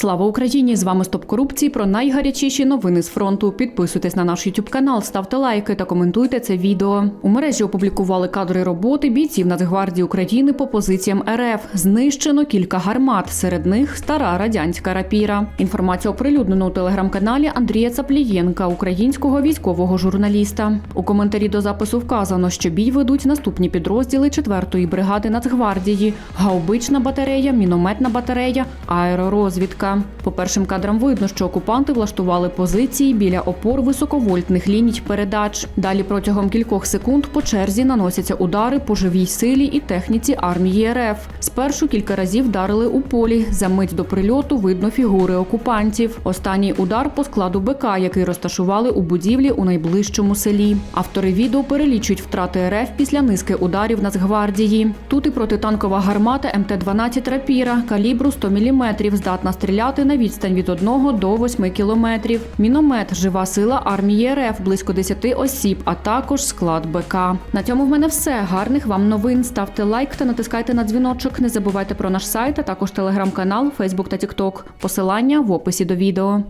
Слава Україні! З вами Стоп корупції про найгарячіші новини з фронту. Підписуйтесь на наш YouTube канал, ставте лайки та коментуйте це відео. У мережі опублікували кадри роботи бійців Нацгвардії України по позиціям РФ. Знищено кілька гармат. Серед них стара радянська рапіра. Інформація оприлюднено у телеграм-каналі Андрія Цаплієнка, українського військового журналіста. У коментарі до запису вказано, що бій ведуть наступні підрозділи 4-ї бригади Нацгвардії: гаубична батарея, мінометна батарея, аеророзвідка. По першим кадрам видно, що окупанти влаштували позиції біля опор високовольтних ліній передач. Далі протягом кількох секунд по черзі наносяться удари по живій силі і техніці армії РФ. Спершу кілька разів вдарили у полі. За мить до прильоту видно фігури окупантів. Останній удар по складу БК, який розташували у будівлі у найближчому селі. Автори відео перелічують втрати РФ після низки ударів Нацгвардії. Тут і протитанкова гармата МТ-12 «Рапіра» калібру 100 мм, здатна стріляти на відстань від 1 до 8 кілометрів. Міномет жива сила армії РФ близько 10 осіб, а також склад БК. На цьому в мене все. Гарних вам новин. Ставте лайк та натискайте на дзвіночок. Не забувайте про наш сайт, а також телеграм-канал, Фейсбук та Тікток. Посилання в описі до відео.